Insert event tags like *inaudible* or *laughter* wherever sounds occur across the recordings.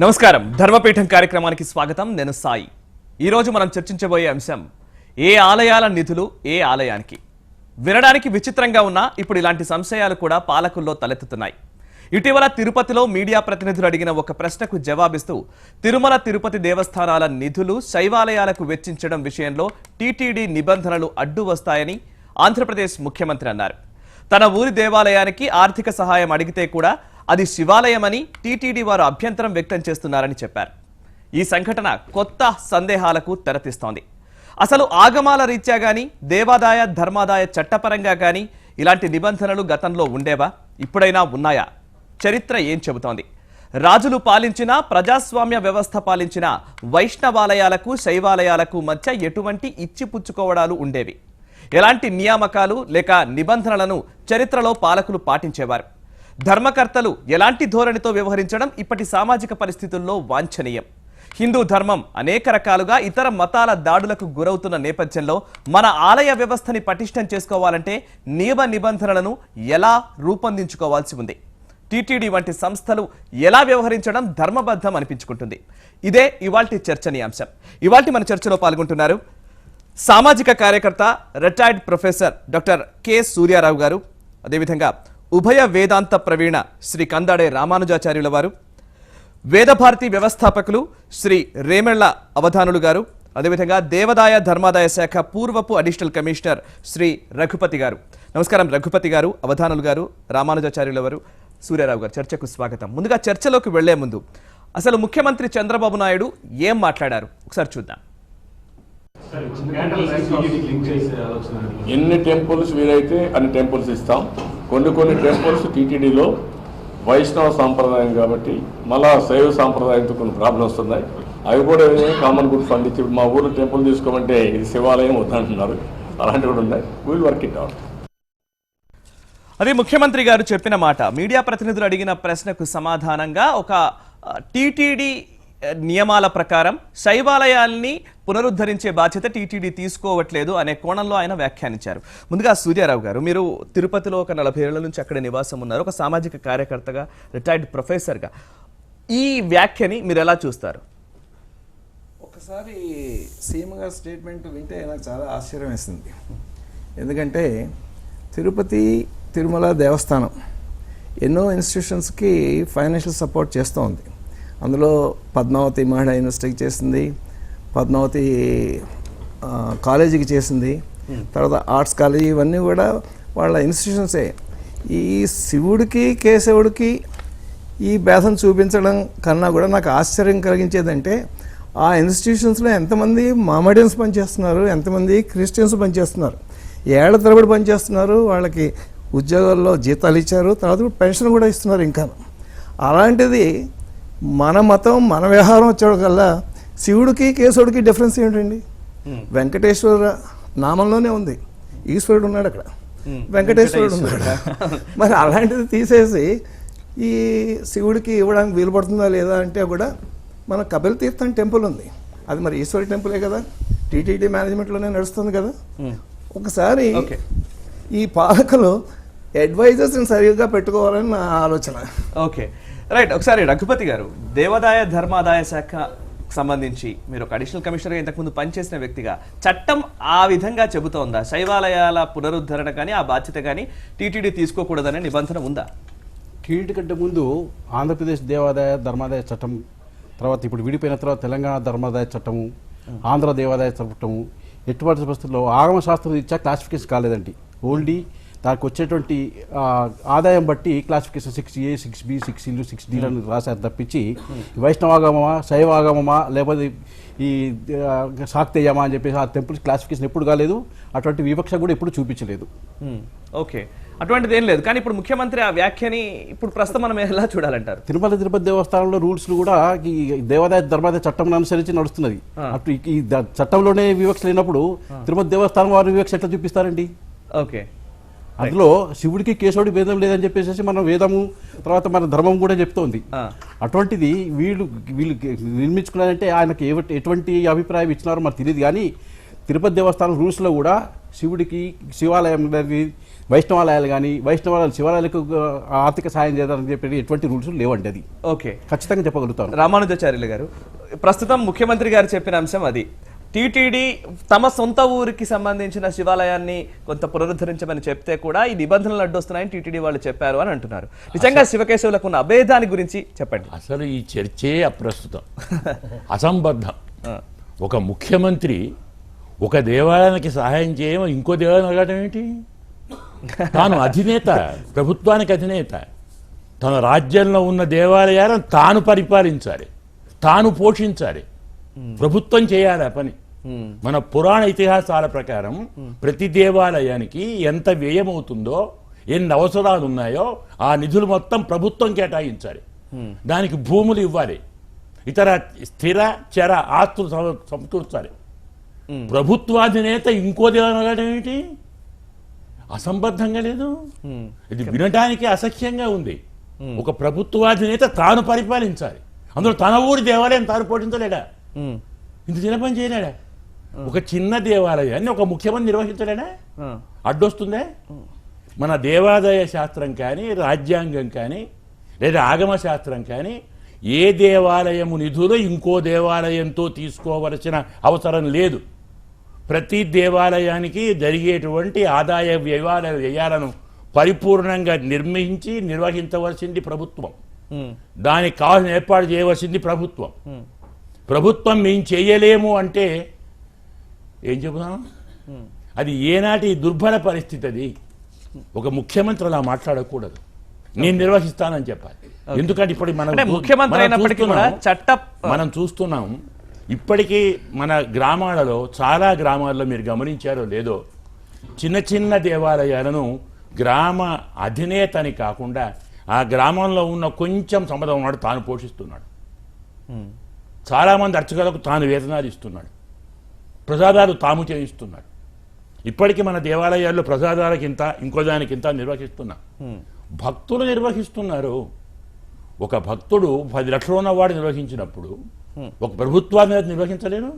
నమస్కారం. ధర్మపీఠం కార్యక్రమానికి స్వాగతం. నేను సాయి. ఈరోజు మనం చర్చించబోయే అంశం ఏ ఆలయాల నిధులు ఏ ఆలయానికి? వినడానికి విచిత్రంగా ఉన్నా ఇప్పుడు ఇలాంటి సంశయాలు కూడా పాలకుల్లో తలెత్తుతున్నాయి. ఇటీవల తిరుపతిలో మీడియా ప్రతినిధులు అడిగిన ఒక ప్రశ్నకు జవాబిస్తూ తిరుమల తిరుపతి దేవస్థానాల నిధులు శైవాలయాలకు వెచ్చించడం విషయంలో టీటీడీ నిబంధనలు అడ్డు వస్తాయని ఆంధ్రప్రదేశ్ ముఖ్యమంత్రి అన్నారు. తన ఊరి దేవాలయానికి ఆర్థిక సహాయం అడిగితే కూడా అది శివాలయమని టీటీడీ వారు అభ్యంతరం వ్యక్తం చేస్తున్నారని చెప్పారు. ఈ సంఘటన కొత్త సందేహాలకు తెరతీస్తోంది. అసలు ఆగమాల రీత్యా కానీ దేవాదాయ ధర్మాదాయ చట్టపరంగా కానీ ఇలాంటి నిబంధనలు గతంలో ఉండేవా? ఇప్పుడైనా ఉన్నాయా? చరిత్ర ఏం చెబుతోంది? రాజులు పాలించిన ప్రజాస్వామ్య వ్యవస్థ పాలించిన వైష్ణవాలయాలకు శైవాలయాలకు మధ్య ఎటువంటి ఇచ్చిపుచ్చుకోవడాలు ఉండేవి? ఎలాంటి నియామకాలు లేక నిబంధనలను చరిత్రలో పాలకులు పాటించేవారు? ధర్మకర్తలు ఎలాంటి ధోరణితో వ్యవహరించడం ఇప్పటి సామాజిక పరిస్థితుల్లో వాంఛనీయం? హిందూ ధర్మం అనేక రకాలుగా ఇతర మతాల దాడులకు గురవుతున్న నేపథ్యంలో మన ఆలయ వ్యవస్థని పటిష్టం చేసుకోవాలంటే నియమ నిబంధనలను ఎలా రూపొందించుకోవాల్సి ఉంది? టీటీడీ వంటి సంస్థలు ఎలా వ్యవహరించడం ధర్మబద్ధం అనిపించుకుంటుంది? ఇదే ఇవాల్టి చర్చనీయాంశం. ఇవాల్టి మన చర్చలో పాల్గొంటున్నారు సామాజిక కార్యకర్త retired professor doctor K Suryarao garu. అదేవిధంగా ఉభయ వేదాంత ప్రవీణ శ్రీ కందాడే రామానుజాచార్యుల వారు వేదభారతి వ్యవస్థాపకులు శ్రీ రేమెళ్ళ అవధానులు గారు అదేవిధంగా దేవదాయ ధర్మాదాయ శాఖ పూర్వపు అడిషనల్ కమిషనర్ శ్రీ రఘుపతి గారు. నమస్కారం రఘుపతి గారు అవధానులు గారు రామానుజాచార్యుల వారు సూర్యారావు గారు. చర్చకు స్వాగతం. ముందుగా చర్చలోకి వెళ్ళే ముందు అసలు ముఖ్యమంత్రి చంద్రబాబు నాయుడు ఏం మాట్లాడారు? ఒకసారి చూద్దాం. ఎన్ని టెంపుల్స్ వీలైతే అన్ని టెంపుల్స్ ఇస్తాం. కొన్ని కొన్ని టెంపుల్స్ టీటీడీలో వైష్ణవ సాంప్రదాయం కాబట్టి మళ్ళా శైవ సాంప్రదాయంతో కొన్ని ప్రాబ్లమ్స్ ఉన్నాయి అవి కూడా కామన్ గుడ్ ఫండ్ ఇచ్చి మా ఊరు టెంపుల్ తీసుకోమంటే ఇది శివాలయం వద్దంటున్నారు. అలాంటివి కూడా ఉన్నాయి. వీల్ వర్క్ ఇట్ అవుట్ అది ముఖ్యమంత్రి గారు చెప్పిన మాట. మీడియా ప్రతినిధులు అడిగిన ప్రశ్నకు సమాధానంగా ఒక టీటీడీ నియమాల ప్రకారం శైవాలయాల్ని పునరుద్ధరించే బాధ్యత టీటీడీ తీసుకోవట్లేదు అనే కోణంలో ఆయన వ్యాఖ్యానించారు. ముందుగా సూర్యారావు గారు మీరు తిరుపతిలో ఒక నలభై ఏళ్ళ నుంచి అక్కడ నివాసం ఉన్నారు. ఒక సామాజిక కార్యకర్తగా రిటైర్డ్ ప్రొఫెసర్గా. ఈ వ్యాఖ్యని మీరు ఎలా చూస్తారు? ఒకసారి సీఎం గారి స్టేట్మెంట్ వింటే నాకు చాలా ఆశ్చర్యం వేసింది. ఎందుకంటే తిరుపతి తిరుమల దేవస్థానం ఎన్నో ఇన్స్టిట్యూషన్స్కి ఫైనాన్షియల్ సపోర్ట్ చేస్తూ ఉంది అందులో పద్మావతి మహిళా యూనివర్సిటీకి చేసింది. పద్మావతి కాలేజీకి చేసింది. తర్వాత ఆర్ట్స్ కాలేజీ ఇవన్నీ కూడా వాళ్ళ ఇన్స్టిట్యూషన్సే. ఈ శివుడికి కేశవుడికి ఈ భేదం చూపించడం కన్నా కూడా నాకు ఆశ్చర్యం కలిగించేదంటే ఆ ఇన్స్టిట్యూషన్స్లో ఎంతమంది మామడియన్స్ పనిచేస్తున్నారు ఎంతమంది క్రిస్టియన్స్ పనిచేస్తున్నారు. ఏళ్ళ తరబడి పనిచేస్తున్నారు వాళ్ళకి ఉద్యోగాల్లో జీతాలు ఇచ్చారు తర్వాత పెన్షన్ కూడా ఇస్తున్నారు ఇంకా. అలాంటిది మన మతం మన వ్యవహారం వచ్చేకల్లా శివుడికి కేశవుడికి డిఫరెన్స్ ఏంటండి? వెంకటేశ్వర నామంలోనే ఉంది. ఈశ్వరుడు ఉన్నాడు అక్కడ. వెంకటేశ్వరుడు ఉన్నాడు. మరి అలాంటిది తీసేసి ఈ శివుడికి ఇవ్వడానికి వీలు పడుతుందా లేదా అంటే కూడా మన కపిల తీర్థం టెంపుల్ ఉంది. అది మరి ఈశ్వరి టెంపులే కదా? టీటీడీ మేనేజ్మెంట్లోనే నడుస్తుంది కదా? ఒకసారి. ఈ పాలకులు అడ్వైజర్స్ని సరిగ్గా పెట్టుకోవాలని నా ఆలోచన. ఓకే. రైట్ ఒకసారి రఘుపతి గారు దేవాదాయ ధర్మాదాయ శాఖ సంబంధించి మీరు ఒక అడిషనల్ కమిషనర్గా ఇంతకుముందు పనిచేసిన వ్యక్తిగా చట్టం ఆ విధంగా చెబుతోందా? శైవాలయాల పునరుద్ధరణ కానీ ఆ బాధ్యత కానీ టీటీడీ తీసుకోకూడదనే నిబంధన ఉందా? టీటీడీ కంటే ముందు ఆంధ్రప్రదేశ్ దేవాదాయ ధర్మాదాయ చట్టం తర్వాత ఇప్పుడు విడిపోయిన తర్వాత తెలంగాణ ధర్మాదాయ చట్టము ఆంధ్ర దేవాదాయ చట్టము ఎటువంటి పరిస్థితుల్లో ఆగమ శాస్త్రం ఇచ్చా క్లాసిఫికేషన్ కాలేదండి. ఓన్లీ దానికి వచ్చేటువంటి ఆదాయం బట్టి classification six A six B six ఇల్లు సిక్స్ డీ అని రాశారు తప్పించి వైష్ణవాగమమా శైవాగమమా లేకపోతే ఈ ఆ, శాక్తేయమా అని చెప్పేసి ఆ టెంపుల్స్ క్లాసిఫికేషన్ ఎప్పుడు కాలేదు అటువంటి వివక్ష కూడా ఎప్పుడు చూపించలేదు. ఓకే. అటువంటిది ఏం లేదు. కానీ ఇప్పుడు ముఖ్యమంత్రి ఆ వ్యాఖ్యని ఇప్పుడు ప్రస్తుతం మనం ఎలా చూడాలంటారు? తిరుమల తిరుపతి దేవస్థానంలో రూల్స్ కూడా ఈ దేవాదాయ ధర్మాదాయ చట్టం అనుసరించి నడుస్తున్నది. అటు ఈ- చట్టంలోనే వివక్ష లేనప్పుడు తిరుపతి దేవస్థానం వారు వివక్ష ఎట్లా చూపిస్తారండి? ఓకే. అందులో శివుడికి కేశవుడి భేదం లేదని చెప్పేసి మనం వేదము తర్వాత మన ధర్మం కూడా చెప్తోంది. అటువంటిది వీళ్ళు వీళ్ళు నిర్మించుకున్నారంటే ఆయనకి ఎటువంటి అభిప్రాయం ఇచ్చినారో మనకు తెలియదు. కానీ తిరుపతి దేవస్థానం రూల్స్లో కూడా శివుడికి శివాలయం వైష్ణవాలయాలు కానీ వైష్ణవాలయాలు శివాలయాలకు ఆర్థిక సాయం చేయాలని చెప్పి ఎటువంటి రూల్స్ లేవండి అది. ఓకే. ఖచ్చితంగా చెప్పగలుగుతాను. రామానుజాచార్యులు గారు ప్రస్తుతం ముఖ్యమంత్రి గారు చెప్పిన అంశం అది. టీటీడీ తమ సొంత ఊరికి సంబంధించిన శివాలయాన్ని కొంత పునరుద్ధరించమని చెప్తే కూడా ఈ నిబంధనలు అడ్డొస్తున్నాయని టీటీడీ వాళ్ళు చెప్పారు అని అంటున్నారు. నిజంగా శివకేశవులకు ఉన్న అభేదాని గురించి చెప్పండి. అసలు ఈ చర్చే అప్రస్తుతం. అసంబద్ధం. ఒక ముఖ్యమంత్రి ఒక దేవాలయానికి సహాయం చేయమో ఇంకో దేవాలయం అడగడం ఏంటి? తాను అధినేత ప్రభుత్వానికి అధినేత. తన రాజ్యంలో ఉన్న దేవాలయాలను తాను పరిపాలించాలి తాను పోషించాలి. ప్రభుత్వం చేయాలి ఆ పని. మన పురాణ ఇతిహాసాల ప్రకారం ప్రతి దేవాలయానికి ఎంత వ్యయం అవుతుందో ఎన్ని అవసరాలు ఉన్నాయో ఆ నిధులు మొత్తం ప్రభుత్వం కేటాయించాలి. దానికి భూములు ఇవ్వాలి. ఇతర స్థిర చర ఆస్తులు సమ- సమకూర్చాలి. ప్రభుత్వాధినేత ఇంకో దేవాలయం అసంబద్ధంగా లేదు? ఇది వినటానికి అసఖ్యంగా ఉంది. ఒక ప్రభుత్వాధినేత తాను పరిపాలించాలి. అందులో తన ఊరి దేవాలయం తాను పోషించలేడా? ఉమ్, ఇంత చిన్న పని చేయలేడా? ఒక చిన్న దేవాలయాన్ని ఒక ముఖ్యమంత్రి నిర్వహించలేడా? ఆ, అడ్డొస్తుందే? మన దేవాదాయ శాస్త్రం కానీ రాజ్యాంగం కానీ లేదా ఆగమ శాస్త్రం కానీ ఏ దేవాలయము నిధులు ఇంకో దేవాలయంతో తీసుకోవలసిన అవసరం లేదు. ప్రతి దేవాలయానికి జరిగేటువంటి ఆదాయ వ్యయాల వ్యయాలను పరిపూర్ణంగా నిర్మించి నిర్వహించవలసింది ప్రభుత్వం. దానికి కావాల్సిన ఏర్పాటు చేయవలసింది ప్రభుత్వం. ప్రభుత్వం మేము చేయలేము అంటే ఏం చెబుదాం? అది ఏనాటి దుర్భర పరిస్థితి అది. ఒక ముఖ్యమంత్రి అలా మాట్లాడకూడదు. నేను నిర్వహిస్తానని చెప్పాలి. ఎందుకంటే ఇప్పుడు మనం ముఖ్యమంత్రి అయినప్పటికీ కూడా చట్ట మనం చూస్తున్నాం. ఇప్పటికీ మన గ్రామాలలో చాలా గ్రామాల్లో మీరు గమనించారో లేదో చిన్న చిన్న దేవాలయాలను గ్రామ అధినేతని కాకుండా ఆ గ్రామంలో ఉన్న కొంచెం సంపద ఉన్నాడు తాను పోషిస్తున్నాడు. చాలామంది అర్చకులకు తాను వేతనాలు ఇస్తున్నాడు. ప్రసాదాలు తాము చేయిస్తున్నాడు ఇప్పటికీ మన దేవాలయాల్లో ప్రసాదాలకి ఇంత ఇంకో దానికి ఇంత నిర్వహిస్తున్నాం. భక్తులు నిర్వహిస్తున్నారు. ఒక భక్తుడు పది లక్షలు ఉన్నవాడు నిర్వహించినప్పుడు ఒక ప్రభుత్వాన్ని నిర్వహించలేరు.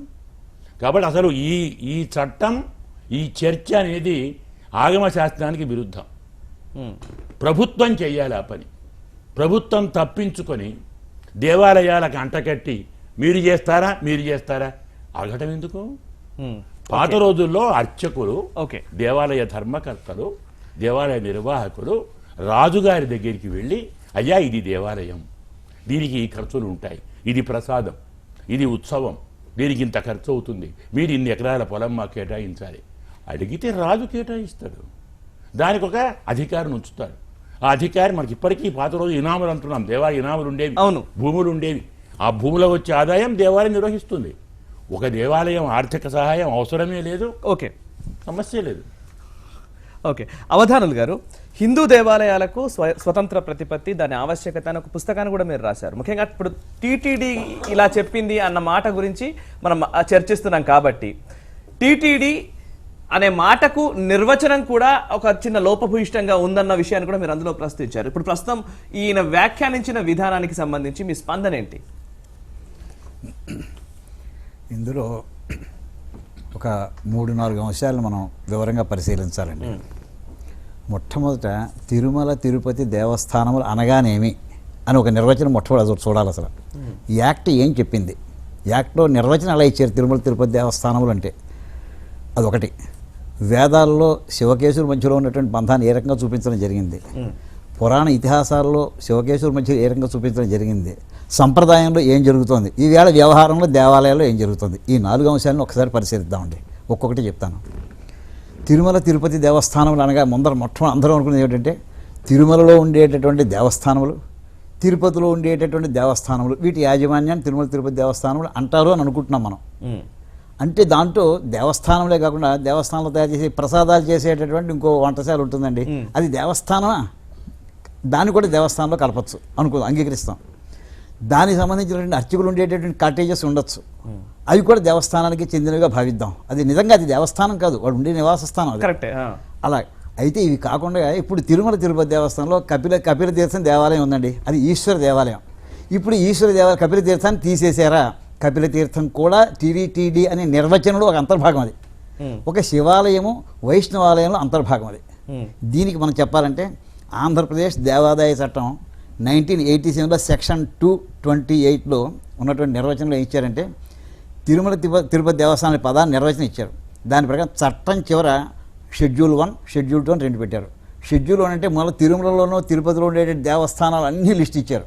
కాబట్టి అసలు ఈ ఈ చట్టం ఈ చర్చ అనేది ఆగమ శాస్త్రానికి విరుద్ధం. ప్రభుత్వం చేయాలి ఆ పని. ప్రభుత్వం తప్పించుకొని దేవాలయాలకు అంటకట్టి మీరు చేస్తారా మీరు చేస్తారా? అడగటం ఎందుకు? పాత రోజుల్లో అర్చకులు ఓకే. దేవాలయ ధర్మకర్తలు దేవాలయ నిర్వాహకులు రాజుగారి దగ్గరికి వెళ్ళి అయ్యా ఇది దేవాలయం. దీనికి ఈ ఖర్చులు ఉంటాయి. ఇది ప్రసాదం. ఇది ఉత్సవం. దీనికి ఇంత ఖర్చు అవుతుంది. మీరు ఇన్ని ఎకరాల పొలం మాకు కేటాయించాలి. అడిగితే రాజు కేటాయిస్తాడు. దానికి ఒక అధికారిని ఉంచుతాడు ఆ అధికారి మనకి ఇప్పటికీ పాత రోజు ఇనాములు అంటున్నాం. దేవాలయ ఇనాములు ఉండేవి. అవును. భూములు ఉండేవి. ఆ భూములో వచ్చే ఆదాయం దేవాలయం నిర్వహిస్తుంది. ఒక దేవాలయం ఆర్థిక సహాయం అవసరమే లేదు. ఓకే. సమస్య లేదు. ఓకే. అవధానులు గారు హిందూ దేవాలయాలకు స్వ స్వతంత్ర ప్రతిపత్తి దాని ఆవశ్యకత అని ఒక పుస్తకాన్ని కూడా మీరు రాశారు. ముఖ్యంగా ఇప్పుడు టీటీడీ ఇలా చెప్పింది అన్న మాట గురించి మనం చర్చిస్తున్నాం కాబట్టి టీటీడీ అనే మాటకు నిర్వచనం కూడా ఒక చిన్న లోపభూయిష్టంగా ఉందన్న విషయాన్ని కూడా మీరు అందులో ప్రశ్నించారు. ఇప్పుడు ప్రస్తుతం ఈయన వ్యాఖ్యానించిన విధానానికి సంబంధించి మీ స్పందన ఏంటి? ఇందులో ఒక మూడు నాలుగు అంశాలను మనం వివరంగా పరిశీలించాలండి. మొట్టమొదట తిరుమల తిరుపతి దేవస్థానములు అనగానేమి అని ఒక నిర్వచనం మొట్టమొదటి చూడాలి అసలు. ఈ యాక్ట్ ఏం చెప్పింది? యాక్ట్లో నిర్వచనం అలా ఇచ్చారు తిరుమల తిరుపతి దేవస్థానములు అంటే? అదొకటి. వేదాల్లో శివకేశుల మధ్యలో ఉన్నటువంటి బంధాన్ని ఏ రకంగా చూపించడం జరిగింది? పురాణ ఇతిహాసాల్లో శివకేశుల మధ్య ఏ రకంగా చూపించడం జరిగింది? సంప్రదాయంలో ఏం జరుగుతోంది? ఈవేళ వ్యవహారంలో దేవాలయాల్లో ఏం జరుగుతుంది? ఈ నాలుగు అంశాలను ఒకసారి పరిశీలిద్దామండి. ఒక్కొక్కటి చెప్తాను. తిరుమల తిరుపతి దేవస్థానములు అనగా ముందర మొట్టమొదటి అందరూ అనుకునేది ఏంటంటే తిరుమలలో ఉండేటటువంటి దేవస్థానములు తిరుపతిలో ఉండేటటువంటి దేవస్థానములు వీటి యాజమాన్యాన్ని తిరుమల తిరుపతి దేవస్థానములు అంటారు అని అనుకుంటున్నాం మనం. అంటే దాంట్లో దేవస్థానంలే కాకుండా దేవస్థానంలో తయారు చేసే ప్రసాదాలు చేసేటటువంటి ఇంకో వంటశాల ఉంటుందండి. అది దేవస్థానమా? దాన్ని కూడా దేవస్థానంలో కలపచ్చు అనుకో అంగీకరిస్తాం. దానికి సంబంధించినటువంటి అర్చకులు ఉండేటటువంటి కాటేజెస్ ఉండొచ్చు. అవి కూడా దేవస్థానానికి చెందినవిగా భావిద్దాం. అది నిజంగా అది దేవస్థానం కాదు. వాడు ఉండే నివాస స్థానం కరెక్టే అలా. అయితే ఇవి కాకుండా ఇప్పుడు తిరుమల తిరుపతి దేవస్థానంలో కపిల కపిల తీర్థం దేవాలయం ఉందండి. అది ఈశ్వర దేవాలయం. ఇప్పుడు ఈశ్వర దేవాలయం కపిల తీర్థాన్ని తీసేశారా? కపిల తీర్థం కూడా టీడీటీడీ అనే నిర్వచనంలో ఒక అంతర్భాగం అది. ఒక శివాలయము వైష్ణవాలయంలో అంతర్భాగం అది. ఉమ్, దీనికి మనం చెప్పాలంటే ఆంధ్రప్రదేశ్ దేవాదాయ చట్టం నైన్టీన్ ఎయిటీ సెవెన్లో సెక్షన్ టూ ట్వంటీ ఎయిట్లో ఉన్నటువంటి నిర్వచనంలో ఏం ఇచ్చారంటే తిరుమల తిరుప- తిరుపతి దేవస్థానం అనే పదాన్ని నిర్వచనం ఇచ్చారు. దాని ప్రకారం చట్టం చివర షెడ్యూల్ వన్ షెడ్యూల్ టూ అని రెండు పెట్టారు. షెడ్యూల్ వన్ అంటే మళ్ళీ తిరుమలలోనూ తిరుపతిలో ఉండే దేవస్థానాలు అన్నీ లిస్ట్ ఇచ్చారు.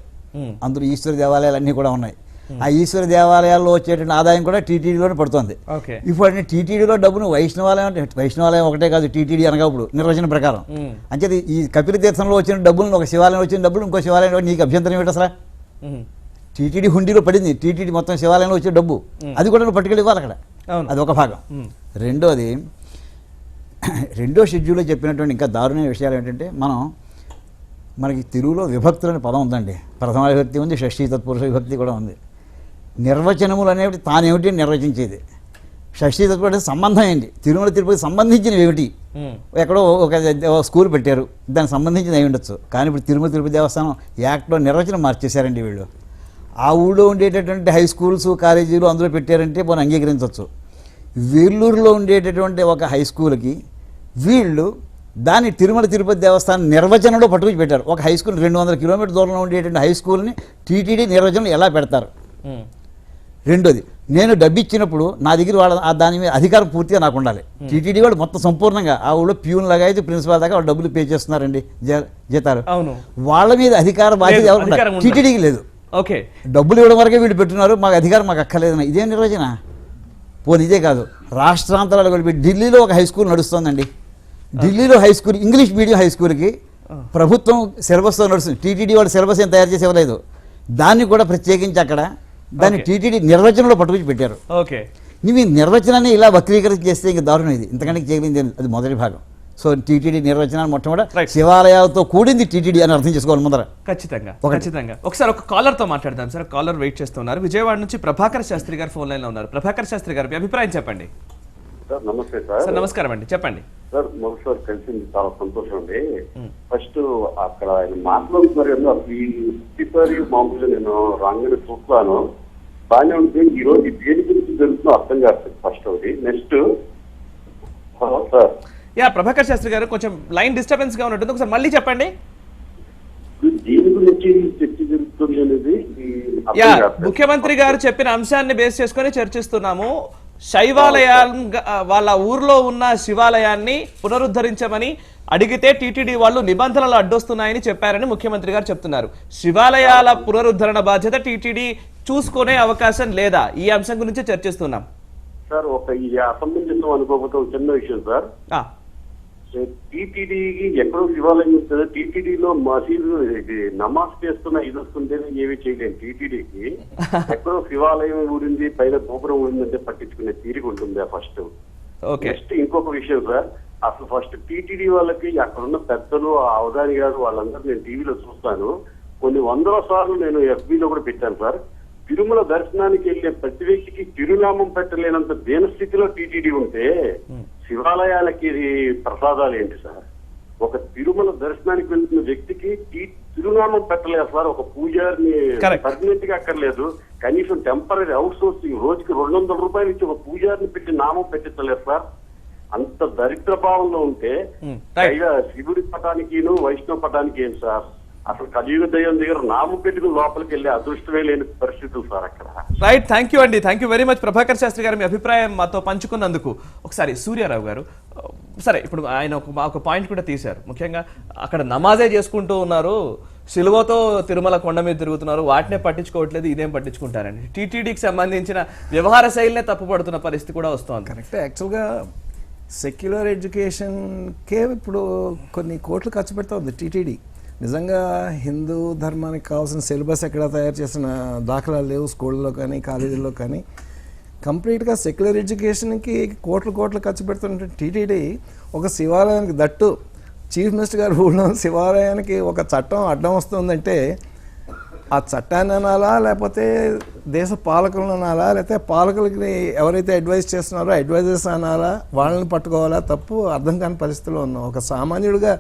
అందులో ఈశ్వర దేవాలయాలు అన్నీ కూడా ఉన్నాయి. ఆ ఈశ్వర దేవాలయాల్లో వచ్చేటువంటి ఆదాయం కూడా టీటీడీలోనే పడుతుంది. ఇప్పుడు అంటే టీటీడీలో డబ్బును వైష్ణవాలయం అంటే వైష్ణవాలయం ఒకటే కాదు టీటీడీ అనగా ఇప్పుడు నిర్వచనం ప్రకారం. అంచేది ఈ కపిల తీర్థంలో వచ్చిన డబ్బులు ఒక శివాలయం వచ్చిన డబ్బులు ఇంకో శివాలయం నీకు అభ్యంతరం ఏమిటి అసలు? టీటీడీ హుండీలో పడింది టీటీడీ మొత్తం శివాలయంలో వచ్చే డబ్బు. అది కూడా నువ్వు పట్టుకెళ్ళి ఇవ్వాలి అక్కడ. అది ఒక భాగం. రెండోది రెండో షెడ్యూల్లో చెప్పినటువంటి ఇంకా దారుణమైన విషయాలు ఏంటంటే మనం మనకి తెలుగులో విభక్తులు అనే పదం ఉందండి. ప్రథమ విభక్తి ఉంది షష్ఠీ తత్పురుష విభక్తి కూడా ఉంది. నిర్వచనములు అనేవి తానేమిటి? నిర్వచించేది. షష్ఠీ అంటే సంబంధం ఏంటి? తిరుమల తిరుపతి సంబంధించినవి ఏమిటి? ఎక్కడో ఒక స్కూల్ పెట్టారు. దానికి సంబంధించిన అయి ఉండొచ్చు. కానీ ఇప్పుడు తిరుమల తిరుపతి దేవస్థానం యాక్ట్లో నిర్వచనం మార్చేశారండి వీళ్ళు. ఆ ఊళ్ళో ఉండేటటువంటి హై స్కూల్స్ కాలేజీలు అందులో పెట్టారంటే మనం అంగీకరించవచ్చు. వేలూరులో ఉండేటటువంటి ఒక హై స్కూల్కి వీళ్ళు దాన్ని తిరుమల తిరుపతి దేవస్థానం నిర్వచనంలో పట్టుకుని పెట్టారు. ఒక హై స్కూల్ రెండు వందల కిలోమీటర్ దూరంలో ఉండేటువంటి హై స్కూల్ని టీటీడీ నిర్వచనం ఎలా పెడతారు? రెండోది నేను డబ్బు ఇచ్చినప్పుడు నా దగ్గర వాళ్ళ దాని మీద అధికారం పూర్తిగా నాకు ఉండాలి. టీటీడీ వాళ్ళు మొత్తం సంపూర్ణంగా ఆ ఊళ్ళో ప్యూన్ లాగా అయితే ప్రిన్సిపాల్ దాకా వాళ్ళు డబ్బులు పే చేస్తున్నారండి జీతాలు. వాళ్ళ మీద అధికార బాధ్యత ఎవరు. టీటీడీకి లేదు. ఓకే. డబ్బులు ఇవ్వడం వరకే వీళ్ళు పెట్టున్నారు మాకు అధికారం మాకు అక్కర్లేదని ఇదేం నిర్వచన. పోనీ ఇదే కాదు రాష్ట్రాంతరాలు కలిపి ఢిల్లీలో ఒక హై స్కూల్ నడుస్తోందండి. ఢిల్లీలో high school English medium high స్కూల్కి ప్రభుత్వం సిలబస్తో నడుస్తుంది. టీటీడీ వాళ్ళు సిలబస్ ఏం తయారు చేసి ఇవ్వలేదు. దాన్ని కూడా ప్రత్యేకించి అక్కడ దాన్ని. టీటీడీ నిర్వచనంలో పట్టుకొచ్చి పెట్టారు ఓకే నువ్వు ఈ నిర్వచనాన్ని ఇలా వక్రీకరణ చేస్తే ఇంకా దారుణం ఇది ఇంతకంటే చేయగలిగింది ఏం లేదు. అది మొదటి భాగం సో టీటీడీ నిర్వచనాన్ని మొట్టమొదటి. శివాలయాలతో కూడింది టీటీడీ అని అర్థం చేసుకోవాలి ముందర ఖచ్చితంగా. ఖచ్చితంగా ఒకసారి ఒక కాలర్తో మాట్లాడదాం సార్ కాలర్ వెయిట్ చేస్తున్నారు విజయవాడ నుంచి ప్రభాకర్ శాస్త్రి గారు ఫోన్ లైన్లో ఉన్నారు ప్రభాకర్ శాస్త్రి గారు మీ అభిప్రాయం చెప్పండి సార్ నమస్తే సార్ సార్ నమస్కారం అండి చెప్పండి సార్ మొదటిసారి కలిసింది చాలా సంతోషం అండి ఫస్ట్ అక్కడ ఆయన మాట్లాడుతున్నారు కదా అసలు ఈ ప్రతిసారి మామూలుగా నేను రాగానే చూస్తాను బాగానే ఉంటుంది ఈ రోజు దేని గురించి జరుగుతుందో అర్థం కాదు ఫస్ట్ ఒకటి. Next sir. Yeah Prabhakar Shastri garu కొంచెం లైన్ డిస్టర్బెన్స్గా ఉన్నట్టుంది. ఒకసారి మళ్ళీ చెప్పండి. ఇప్పుడు దేని గురించి చర్చ జరుగుతుంది అనేది ఈ అర్థం యా. ముఖ్యమంత్రి గారు చెప్పిన అంశాన్ని బేస్ చేసుకొని చర్చిస్తున్నాము. శైవాలయం వాళ్ళ ఊర్లో ఉన్న శివాలయాన్ని పునరుద్ధరించమని అడిగితే టీటీడీ వాళ్ళు నిబంధనలు అడ్డొస్తున్నాయని చెప్పారని ముఖ్యమంత్రి గారు చెప్తున్నారు. శివాలయాల పునరుద్ధరణ బాధ్యత టీటీడీ చూసుకునే అవకాశం లేదా? ఈ అంశం గురించి చర్చిస్తున్నాం. సార్ ఒక ఈ అసంబంధితం అనుకోకపోతే ఒక చిన్న విషయం సార్. టీటీడీకి ఎక్కడో శివాలయం ఉంటుంది టీటీడీలో మసీదు ఇది నమాజ్ చేస్తున్న ఇది వస్తుంటేనే ఏమీ చేయలేము టీటీడీకి. *laughs* ఎక్కడో శివాలయం ఊరింది పైన గోపురం ఊరిందంటే పట్టించుకునే తీరిక ఉంటుంది ఫస్ట్? నెక్స్ట్ ఇంకొక విషయం సార్ అసలు ఫస్ట్ టీటీడీ వాళ్ళకి అక్కడ ఉన్న పెద్దలు ఆ అవధాని గారు వాళ్ళందరూ నేను టీవీలో చూస్తాను. కొన్ని వందల సార్లు నేను FB లో కూడా పెట్టాను సార్. తిరుమల దర్శనానికి వెళ్ళే ప్రతి వ్యక్తికి తిరునామం పెట్టలేనంత దీన స్థితిలో టీటీడీ ఉంటే శివాలయాలకి ప్రసాదాలు ఏంటి సార్? ఒక తిరుమల దర్శనానికి వెళ్తున్న వ్యక్తికి తిరునామం పెట్టలేదు సార్ ఒక పూజారిని. పర్మనెంట్గా అక్కర్లేదు. కనీసం టెంపరీ అవుట్ సోర్సింగ్ రోజుకి రెండు వందల రూపాయలు ఇచ్చి ఒక పూజారిని పెట్టి నామం పెట్టించలేదు సార్. అంత దరిద్ర భావంలో ఉంటే శివుడి పటానికి వైష్ణవ పటానికి ఏం సార్? అసలు కలియుగ దయ్యం దగ్గర నామం పెట్టుకుని లోపలికి వెళ్ళే అదృష్టమే లేని పరిస్థితులు సార్ అక్కడ. రైట్ థ్యాంక్ యూ అండి. Thank you very much Prabhakar Shastri garu మీ అభిప్రాయం మాతో పంచుకున్నందుకు. ఒకసారి సూర్యారావు గారు సరే ఇప్పుడు ఆయన ఒక ఒక పాయింట్ కూడా తీశారు. ముఖ్యంగా అక్కడ నమాజే చేసుకుంటూ ఉన్నారు. సిలువతో తిరుమల కొండ మీద తిరుగుతున్నారు. వాటినే పట్టించుకోవట్లేదు ఇదేం పట్టించుకుంటారండి. టీటీడీకి సంబంధించిన వ్యవహార శైలినే తప్పుపడుతున్న పరిస్థితి కూడా వస్తోంది. కరెక్ట్. యాక్చువల్గా సెక్యులర్ ఎడ్యుకేషన్కే ఇప్పుడు కొన్ని కోట్లు ఖర్చు పెడుతుంది టీటీడీ. నిజంగా హిందూ ధర్మానికి కావాల్సిన సిలబస్ ఎక్కడ తయారు చేసిన దాఖలాలు లేవు స్కూళ్ళలో కానీ కాలేజీల్లో కానీ. కంప్లీట్గా సెక్యులర్ ఎడ్యుకేషన్కి కోట్లు కోట్లు ఖర్చు పెడుతున్న టీటీడీ ఒక శివాలయానికి దట్టు. చీఫ్ మినిస్టర్ గారు ఊళ్ళో శివాలయానికి ఒక చట్టం అడ్డం వస్తుందంటే ఆ చట్టాన్ని అనాలా లేకపోతే దేశ పాలకులను అనాలా లేకపోతే పాలకులకి ఎవరైతే అడ్వైజ్ చేస్తున్నారో అడ్వైజర్స్ అనాలా వాళ్ళని పట్టుకోవాలా? తప్పు అర్థం కాని పరిస్థితిలో ఉన్నాం. ఒక సామాన్యుడిగా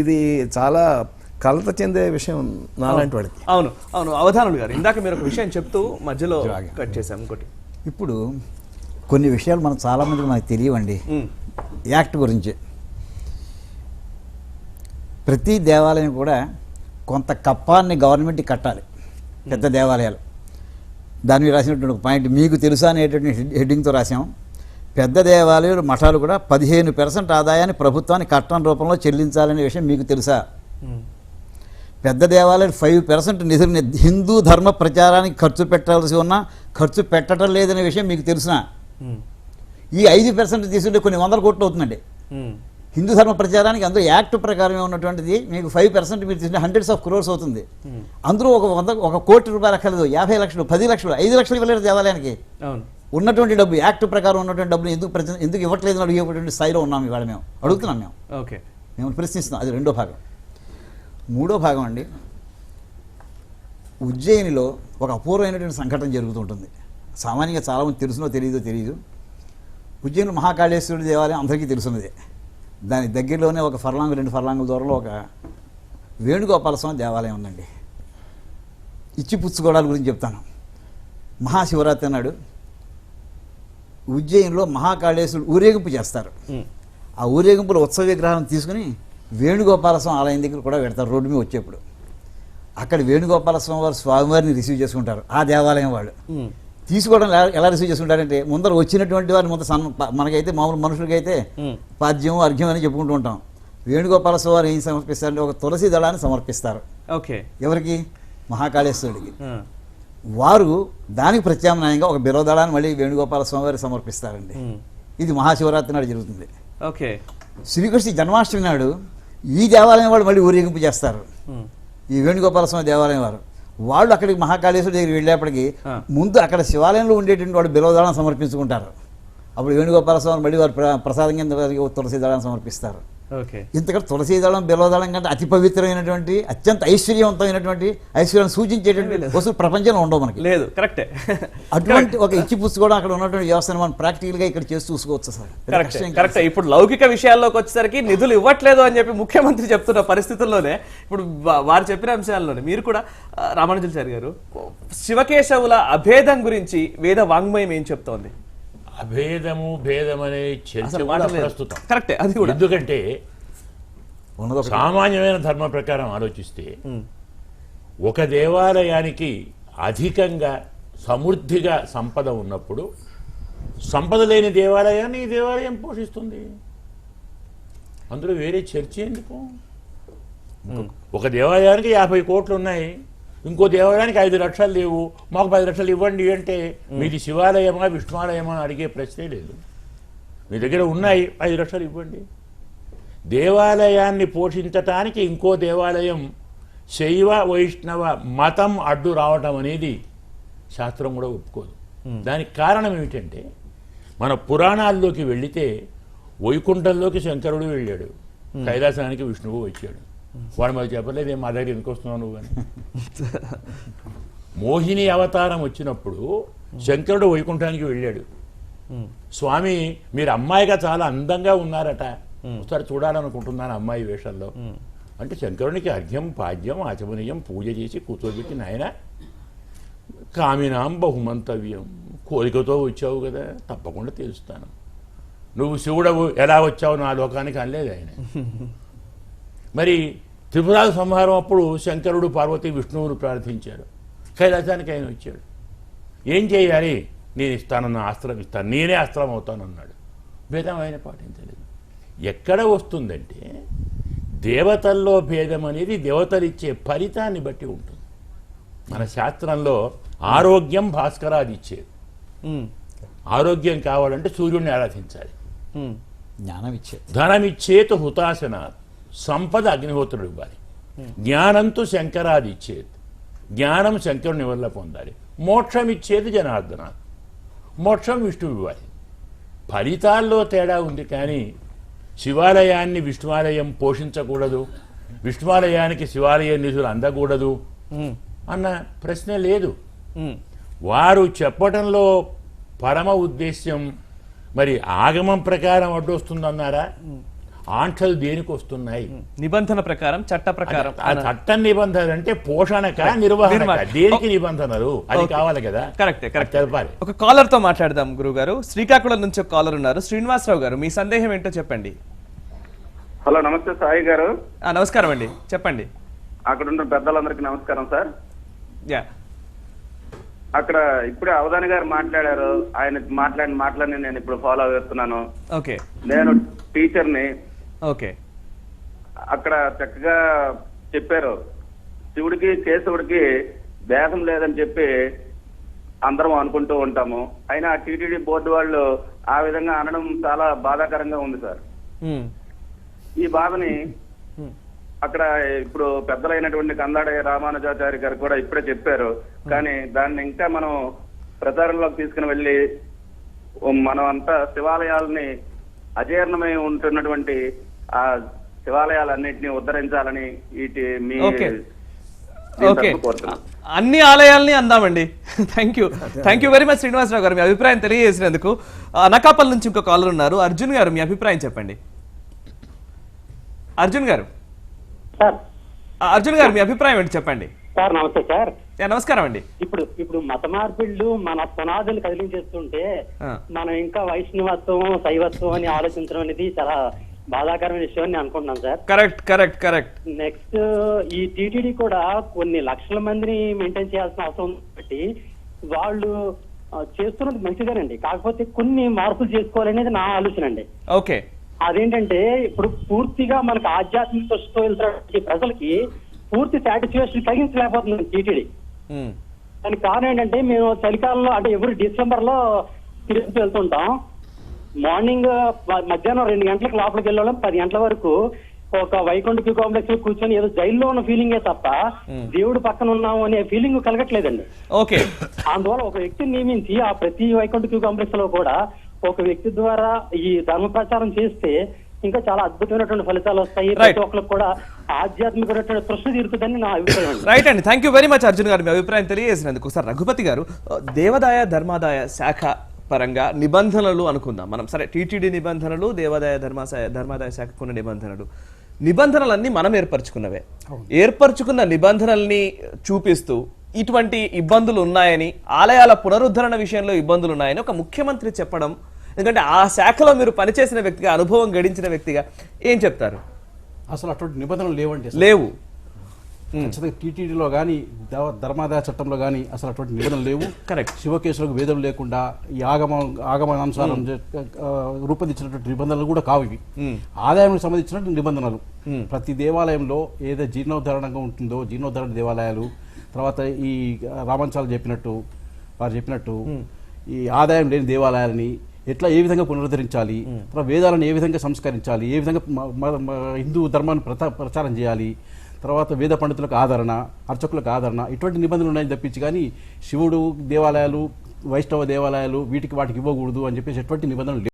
ఇది చాలా కలత చెందే విషయం నాలాంటి వాడికి. అవును అవును. అవధానుడు గారు ఇందాక మీరు ఒక విషయం చెప్తూ మధ్యలో కట్ చేశాం ఇంకోటి. ఇప్పుడు కొన్ని విషయాలు మనం చాలామందికి మనకు తెలియవండి. యాక్ట్ గురించి. ప్రతి దేవాలయం కూడా కొంత కప్పాన్ని గవర్నమెంట్కి కట్టాలి. పెద్ద దేవాలయాలు. దాని మీద రాసినటువంటి ఒక పాయింట్ మీకు తెలుసా అనేటువంటి హెడ్- హెడ్డింగ్తో రాసాం పెద్ద దేవాలయాలు మఠాలు కూడా పదిహేను పర్సెంట్ ఆదాయాన్ని ప్రభుత్వానికి కట్టడం రూపంలో చెల్లించాలనే విషయం మీకు తెలుసా? పెద్ద దేవాలయాలు ఫైవ్ పర్సెంట్ నిధులు హిందూ ధర్మ ప్రచారానికి ఖర్చు పెట్టాల్సి ఉన్నా ఖర్చు పెట్టడం లేదనే విషయం మీకు తెలుసునా? ఈ ఐదు పర్సెంట్ తీసుకుంటే కొన్ని వందల కోట్లు అవుతుందండి. హిందూ ధర్మ ప్రచారానికి అందులో యాక్ట్ ప్రకారం ఉన్నటువంటిది మీకు ఫైవ్ పర్సెంట్ మీరు తీసుకుంటే హండ్రెడ్స్ ఆఫ్ క్రోర్స్ అవుతుంది. అందులో ఒక వంద ఒక కోటి రూపాయలు అక్కర్లేదు. యాభై లక్షలు పది లక్షలు ఐదు లక్షలు ఇవ్వలేరు దేవాలయానికి. ఉన్నటువంటి డబ్బు యాక్ట్ ప్రకారం ఉన్నటువంటి డబ్బులు ఎందుకు ఎందుకు ఇవ్వట్లేదు అడిగేటువంటి స్థాయిలో ఉన్నాం ఇవాళ మేము. అడుగుతున్నాం మేము. ఓకే. మేము ప్రశ్నిస్తున్నాం. అది రెండో భాగం. మూడో భాగం అండి. ఉజ్జయినిలో ఒక అపూర్వమైనటువంటి సంఘటన జరుగుతుంటుంది. సామాన్యంగా చాలామంది తెలుసునో తెలియదో తెలియదు. ఉజ్జయిని మహాకాళేశ్వరుడి దేవాలయం అందరికీ తెలుసున్నదే. దాని దగ్గరలోనే ఒక ఫర్లాంగ్ రెండు ఫర్లాంగుల దూరంలో ఒక వేణుగోపాల స్వామి దేవాలయం ఉందండి. ఇచ్చి పుచ్చుకోవడాల గురించి చెప్తాను. మహాశివరాత్రి నాడు ఉజ్జయినిలో మహాకాళేశ్వరుడు ఊరేగింపు చేస్తారు. ఆ ఊరేగింపులో ఉత్సవ విగ్రహాలను తీసుకుని వేణుగోపాల స్వామి ఆలయం దగ్గర కూడా పెడతారు రోడ్డు మీద వచ్చేప్పుడు. అక్కడ వేణుగోపాల స్వామి వారు స్వామివారిని రిసీవ్ చేసుకుంటారు ఆ దేవాలయం వాళ్ళు. తీసుకోవడం ఎలా- రిసీవ్ చేసుకుంటారంటే ముందర వచ్చినటువంటి వారిని ముందు సన్ ప- మనకైతే మామూలు మనుషులకైతే పాద్యం అర్ఘ్యం అని చెప్పుకుంటూ ఉంటాం. వేణుగోపాల స్వామి వారు ఏం సమర్పిస్తారంటే ఒక తులసి దళాన్ని సమర్పిస్తారు. ఓకే. ఎవరికి? మహాకాళేశ్వరుడికి. వారు దానికి ప్రత్యామ్నాయంగా ఒక బిరోదళాన్ని మళ్ళీ వేణుగోపాల స్వామి వారికి సమర్పిస్తారండి ఇది మహాశివరాత్రి నాడు జరుగుతుంది. ఓకే. శ్రీకృష్ణ జన్మాష్టమి నాడు ఈ దేవాలయం వాళ్ళు మళ్ళీ ఊరేగింపు చేస్తారు. ఈ వేణుగోపాల స్వామి దేవాలయం వారు. వాళ్ళు అక్కడికి మహాకాళేశ్వర దగ్గరికి వెళ్ళేప్పటికి. ముందు అక్కడ శివాలయంలో ఉండేటువంటి వాడు బిలవదాళం సమర్పించుకుంటారు. అప్పుడు వేణుగోపాల స్వామి మళ్ళీ వారు ప్ర- ప్రసాదం కింద తులసి దళం సమర్పిస్తారు. ఇంతకంటే తులసి దళం బిలవదళం కంటే అతి పవిత్రమైనటువంటి అత్యంత ఐశ్వర్యవంతమైనటువంటి ఐశ్వర్యం సూచించేటువంటి వస్తువులు ప్రపంచంలో ఉండవు మనకి. లేదు కరెక్టే. అటువంటి ఒక ఇచ్చి పుచ్చుకోవడం అక్కడ ఉన్నటువంటి వ్యవస్థను మనం ప్రాక్టికల్గా ఇక్కడ చేసి చూసుకోవచ్చు సార్. కరెక్ట్ ఇప్పుడు లౌకిక విషయాల్లోకి వచ్చేసరికి నిధులు ఇవ్వట్లేదు అని చెప్పి ముఖ్యమంత్రి చెప్తున్న పరిస్థితుల్లోనే ఇప్పుడు వారు చెప్పిన అంశాల్లోనే మీరు కూడా ఆ, రామానుజాచారి గారు శివకేశవుల అభేదం గురించి వేద వాంగ్మయం ఏం చెప్తోంది? అభేదము భేదం అనే చర్చ. ప్రస్తుతం. కరెక్టే అది కూడా. ఎందుకంటే. సామాన్యమైన ధర్మ ప్రకారం ఆలోచిస్తే ఒక దేవాలయానికి అధికంగా సమృద్ధిగా సంపద ఉన్నప్పుడు సంపద లేని దేవాలయాన్ని ఈ దేవాలయం పోషిస్తుంది. అందులో వేరే చర్చ ఎందుకు? ఒక దేవాలయానికి యాభై కోట్లు ఉన్నాయి. ఇంకో దేవాలయానికి ఐదు లక్షలు లేవు మాకు పది లక్షలు ఇవ్వండి అంటే మీది శివాలయమా విష్ణువాలయమా అడిగే ప్రశ్నే లేదు. మీ దగ్గర ఉన్నాయి ఐదు లక్షలు ఇవ్వండి. దేవాలయాన్ని పోషించటానికి ఇంకో దేవాలయం శైవ వైష్ణవ మతం అడ్డు రావటం అనేది శాస్త్రం కూడా ఒప్పుకోదు. దానికి కారణం ఏమిటంటే మన పురాణాల్లోకి వెళితే వైకుంఠంలోకి శంకరుడు వెళ్ళాడు. కైలాసానికి విష్ణువు వచ్చాడు. వాడు మరి చెప్పలేదే మా దగ్గర ఎందుకు వస్తున్నావు నువ్వు అని. మోహిని అవతారం వచ్చినప్పుడు శంకరుడు వైకుంఠానికి వెళ్ళాడు. స్వామి మీరు అమ్మాయిగా చాలా అందంగా ఉన్నారట. ఒకసారి చూడాలనుకుంటున్నాను అమ్మాయి వేషంలో. అంటే శంకరునికి అర్ఘ్యం పాద్యం ఆచమనీయం పూజ చేసి కూర్చోబెట్టి నాయన కామినాం బహుమంతవ్యం. కోరికతో వచ్చావు కదా తప్పకుండా తెలుస్తాను. నువ్వు శివుడవు ఎలా వచ్చావు నా లోకానికి అనలేదు ఆయన. *laughs* మరి త్రిపురాల సంహారం అప్పుడు శంకరుడు పార్వతి విష్ణువును ప్రార్థించారు. కైలాసానికి ఆయన వచ్చాడు. ఏం చేయాలి? నేను ఇస్తాను నా అస్త్రం ఇస్తాను నేనే అస్త్రం అవుతానన్నాడు. భేదం ఆయన పాటించలేదు. ఎక్కడ వస్తుందంటే దేవతల్లో భేదం అనేది దేవతలు ఇచ్చే ఫలితాన్ని బట్టి ఉంటుంది. మన శాస్త్రంలో ఆరోగ్యం భాస్కరాది ఇచ్చేది. ఆరోగ్యం కావాలంటే సూర్యుడిని ఆరాధించాలి. జ్ఞానం ఇచ్చే ధనమిచ్చేతు హుతాశన సంపద అగ్నిహోత్రుడు ఇవ్వాలి. జ్ఞానంతో శంకరాది ఇచ్చేది. జ్ఞానం శంకరుని వల్ల పొందాలి. మోక్షం ఇచ్చేది జనార్దన మోక్షం విష్ణువు ఇవ్వాలి. ఫలితాల్లో తేడా ఉంది కానీ శివాలయాన్ని విష్ణువాలయం పోషించకూడదు. విష్ణువాలయానికి శివాలయ నిధులు అందకూడదు అన్న ప్రశ్న లేదు. వారు చెప్పటంలో పరమ ఉద్దేశ్యం మరి ఆగమం ప్రకారం అడ్డొస్తుందన్నారా? ఆంక్షలు దేనికి వస్తున్నాయి? నిబంధన ప్రకారం చట్ట ప్రకారం ఆ చట్ట నిబంధనలు అంటే పోషణక నిర్వహణ. దేనికి నిబంధనలు? అది. కావాలి కదా? కరెక్టే కరెక్ట్ తెలపాలి ఒక కాలర్తో మాట్లాడదాం గురువు గారు శ్రీకాకుళం నుంచి ఒక కాలర్ ఉన్నారు. శ్రీనివాసరావు గారు మీ సందేహం ఏంటో చెప్పండి. హలో నమస్తే సాయి గారు. ఆ, నమస్కారం అండి. చెప్పండి. అక్కడ ఉన్న పెద్దలందరికీ నమస్కారం సార్. యా. అక్కడ ఇప్పుడే అవధాని గారు మాట్లాడారు. ఆయన మాట్లాడిన మాటలని నేను ఇప్పుడు ఫాలో చేస్తున్నాను. ఓకే. నేను టీచర్ని ఓకే. అక్కడ చక్కగా చెప్పారు. శివుడికి కేశవుడికి భేదం లేదని చెప్పి అందరం అనుకుంటూ ఉంటాము. అయినా టీటీడీ బోర్డు వాళ్ళు ఆ విధంగా అనడం చాలా బాధాకరంగా ఉంది సార్. ఈ బాధని అక్కడ ఇప్పుడు పెద్దలైనటువంటి కందాడ రామానుజాచారి గారు కూడా ఇప్పుడే చెప్పారు. కానీ దాన్ని ఇంకా మనం ప్రచారంలోకి తీసుకుని వెళ్ళి మనం అంతా శివాలయాలని అజీర్ణమై ఉంటున్నటువంటి ఆ శివాలయాలన్నింటినీ ఉద్ధరించాలని వీటి మీ ఓకే. అన్ని ఆలయాల్ని అందామండి. Thank you thank you very much Srinivasarao garu. మీ అభిప్రాయం తెలియజేసినందుకు. ఆ, అనకాపల్లి నుంచి ఇంకో కాలర్ ఉన్నారు. అర్జున్ గారు మీ అభిప్రాయం చెప్పండి. అర్జున్ గారు. అర్జున్ గారు మీ అభిప్రాయం ఏంటి చెప్పండి. సార్ నమస్తే సార్. యా, నమస్కారం అండి. ఇప్పుడు ఇప్పుడు మత మార్పిళ్ళు మన పునాదులు కదిలించేస్తుంటే. మనం ఇంకా వైష్ణవత్వం శైవత్వం అని ఆలోచించడం అనేది చాలా బాధాకరమైన విషయం అని నేను అనుకుంటున్నాను sir. Correct correct correct next ఈ టీటీడీ కూడా కొన్ని లక్షల మందిని మెయింటైన్ చేయాల్సిన అవసరం ఉంది కాబట్టి వాళ్ళు చేస్తున్నది మంచిదేనండి. కాకపోతే కొన్ని మార్పులు చేసుకోవాలనేది నా ఆలోచన అండి. ఓకే అదేంటంటే ఇప్పుడు పూర్తిగా మనకు ఆధ్యాత్మిక దృష్టితో వెళ్తున్నటువంటి ప్రజలకి పూర్తి సాటిస్ఫాక్షన్ కలిగించలేకపోతుంది టీటీడీ. ఉమ్, దానికి కారణం ఏంటంటే మేము చలికాలంలో అంటే ఎవ్రీ డిసెంబర్లో తిరుపతి వెళ్తుంటాం. మార్నింగ్ మధ్యాహ్నం రెండు గంటలకు లోపలికి వెళ్ళడం పది గంటల వరకు ఒక వైకుంఠ క్యూ కాంప్లెక్స్లో కూర్చొని ఏదో జైల్లో ఉన్న ఫీలింగే తప్ప దేవుడు పక్కన ఉన్నాము అనే ఫీలింగ్ కలగట్లేదండి. ఓకే. అందువల్ల ఒక వ్యక్తిని నియమించి ఆ ప్రతి వైకుంఠ క్యూ కాంప్లెక్స్లో కూడా ఒక వ్యక్తి ద్వారా ఈ ధర్మ ప్రచారం చేస్తే ఇంకా చాలా అద్భుతమైనటువంటి ఫలితాలు వస్తాయి. ప్రతి ఒక్కరికి కూడా ఆధ్యాత్మికమైనటువంటి ప్రశ్న తీరుతుందని నా అభిప్రాయం. రైట్ అండి. Thank you very much Arjun garu. మీ అభిప్రాయం తెలియజేసినందుకు. సార్ రఘుపతి గారు దేవాదాయ ధర్మాదాయ శాఖ పరంగా నిబంధనలు అనుకుందాం. మనం సరే టీటీడీ నిబంధనలు దేవాదాయ ధర్మాదాయ ధర్మాదాయ శాఖకు ఉన్న నిబంధనలు. నిబంధనలన్నీ మనం ఏర్పరచుకున్నవే. ఏర్పరచుకున్న నిబంధనల్ని చూపిస్తూ ఇటువంటి ఇబ్బందులు ఉన్నాయని ఆలయాల పునరుద్ధరణ విషయంలో ఇబ్బందులు ఉన్నాయని ఒక ముఖ్యమంత్రి చెప్పడం ఎందుకంటే ఆ శాఖలో మీరు పనిచేసిన వ్యక్తిగా అనుభవం గడించిన వ్యక్తిగా ఏం చెప్తారు? అసలు అటువంటి నిబంధనలు లేవండి. లేవు. ఖచ్చితంగా టీటీడీలో కానీ ధర్మాదాయ చట్టంలో కానీ అసలు అటువంటి నిబంధనలు లేవు. కరెక్ట్ శివకేశులకు వేదం లేకుండా ఈ ఆగమ ఆగమనానుసారం జ- ఆ, రూపొందించినటువంటి నిబంధనలు కూడా కావు ఇవి. ఆదాయానికి సంబంధించిన నిబంధనలు. ప్రతి దేవాలయంలో ఏదో జీర్ణోద్ధరణంగా ఉంటుందో జీర్ణోద్ధరణ దేవాలయాలు తర్వాత ఈ రామంచాలు చెప్పినట్టు వారు చెప్పినట్టు ఈ ఆదాయం లేని దేవాలయాలని ఎట్లా ఏ విధంగా పునరుద్ధరించాలి తర్వాత వేదాలను ఏ విధంగా సంస్కరించాలి ఏ విధంగా హిందూ ధర్మాన్ని ప్రచారం చేయాలి తర్వాత వేద పండితులకు ఆదరణ అర్చకులకు ఆదరణ ఇటువంటి నిబంధనలు ఉన్నాయని తప్పించి కానీ శివుడు దేవాలయాలు వైష్ణవ దేవాలయాలు వీటికి వాటికి ఇవ్వకూడదు అని చెప్పేసి ఎటువంటి నిబంధనలు లేవు.